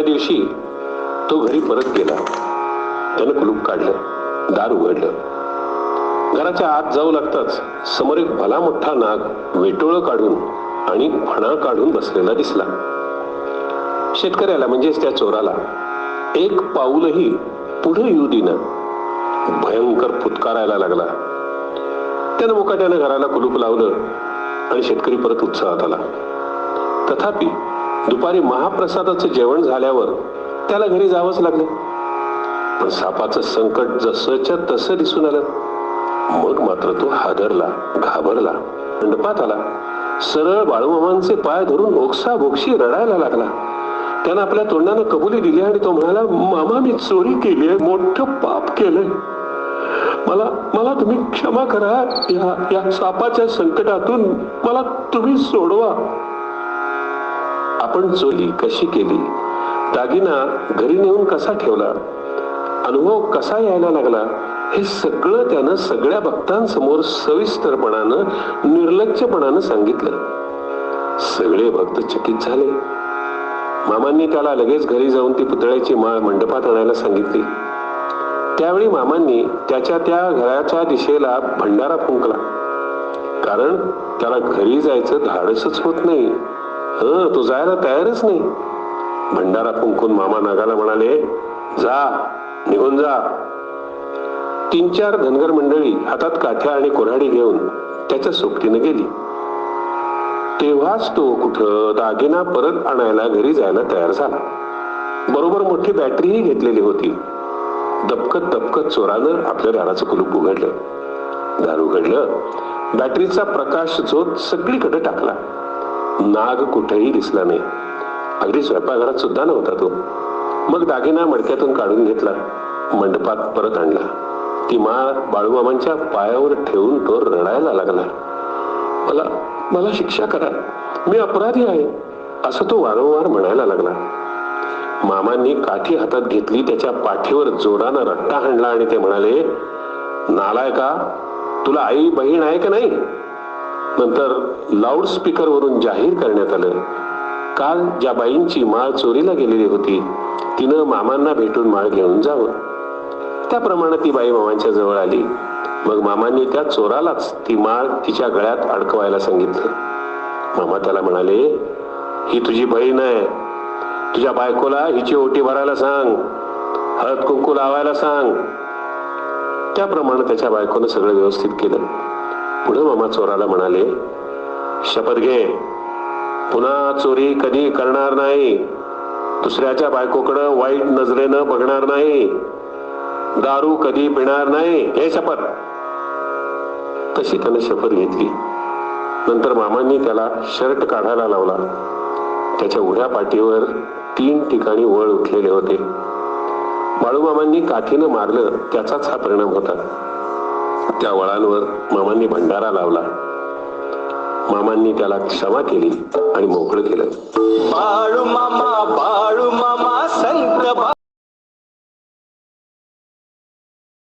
त्या दिवशी तो घरी परत गेला. त्यानं कुलूप काढलं दार उघडलं. घराच्या आत जाऊ लागताच समोर एक भला मोठा नाग वेटोळ काढून आणि फणा काढून बसलेला दिसला. शेतकऱ्याला म्हणजेच त्या चोराला एक पाऊलही पुढे येऊ दिना भयंकर फुतकारायला लागला. त्यानं मुकाट्यानं घराला कुलूप लावलं आणि शेतकरी परत उत्साहात आला. तथापि दुपारी महाप्रसादाचं जेवण झाल्यावर त्याला घरी जावंच लागलं. पण सापाचं संकट जसंच्या तसं दिसून आलं. मग मात्र तो हादरला घाबरला मंडपात आला. सरळ बाळूमामांचे पाय धरून ओक्सा बोक्षी रडायला लागला. त्यानं आपल्या तोंडानं कबुली दिली आणि तो म्हणाला मामा मी चोरी केली आहे मोठं पाप केलंय. मला मला तुम्ही क्षमा करा. या या सापाच्या संकटातून मला तुम्ही सोडवा. आपण चोरी कशी केली? दागिना घरी नेऊन कसा ठेवला? अनुभव कसा यायला लागला? हे सगळं त्यानं सगळ्या भक्तांसमोर सविस्तरपणानं निर्लज्जपणानं सांगितलं. सगळे भक्त चकित झाले. मामांनी त्याला लगेच घरी जाऊन ती पुतळ्याची माळ मंडपात आणायला सांगितली. त्यावेळी मामांनी त्याच्या त्या घराच्या दिशेला भंडारा फुंकला. कारण त्याला घरी जायचं धाडसच होत नाही. हं तो जायला तयारच नाही. भंडारा फुंकून मामा नागाला म्हणाले जा निघून जा. तीन चार धनगर मंडळी हातात काठ्या आणि कोराडी घेऊन त्याच्या सोबतीनं गेली. तेव्हाच तो कुठं दागिना परत आणायला घरी जायला तयार झाला. बरोबर मोठी बॅटरीही घेतलेली होती. दपकत दपकत चोरानं आपल्या दाराचं कुलूप उघडलं. दार उघडलं. बॅटरीचा प्रकाश झोत सगळीकडे टाकला. नाग कुठेही दिसला नाही. अगदी स्वयंपाकघरात सुद्धा नव्हता तो. मग दागिना मडक्यातून काढून घेतला. मंडपात परत आणला. ती माळ बाळूमामांच्या पायावर ठेवून तो रडायला लागला. मला मला शिक्षा करा. मी अपराधी आहे. असं तो वारंवार म्हणायला लागला. मामांनी काठी हातात घेतली त्याच्या पाठीवर जोरानं रट्टा हाणला आणि ते म्हणाले नालाय का तुला आई बहीण आहे का नाही? नंतर लाऊड जाहीर करण्यात आलं. काल ज्या बाईंची माळ चोरीला गेलेली होती तिनं मामांना भेटून माळ घेऊन जावं. त्याप्रमाणे ती बाई मामांच्या जवळ आली. मग मामांनी त्या चोरालाच ती माळ तिच्या गळ्यात अडकवायला सांगितलं. मामा त्याला म्हणाले ही तुझी बहीण आहे. तुझ्या बायकोला हिची ओटी भरायला सांग. हळद कुंकू लावायला सांग. त्याप्रमाणे त्याच्या बायकोनं सगळं व्यवस्थित केलं. पुढे मामा चोराला म्हणाले शपथ घे. पुन्हा चोरी कधी करणार नाही. दुसऱ्याच्या बायकोकडं वाईट नजरेनं बघणार नाही. दारू कधी पिणार नाही. हे शपथ. तशी त्याने शपथ घेतली. नंतर मामांनी त्याला शर्ट काढायला लावला. त्याच्या उड्या पाठीवर तीन ठिकाणी वळ उठलेले होते. बाळूमामांनी काठीनं मारलं. त्याचाच हा परिणाम होता. त्या वळांवर मामांनी भंडारा लावला. मामांनी त्याला क्षमा केली आणि मोकळं केलं.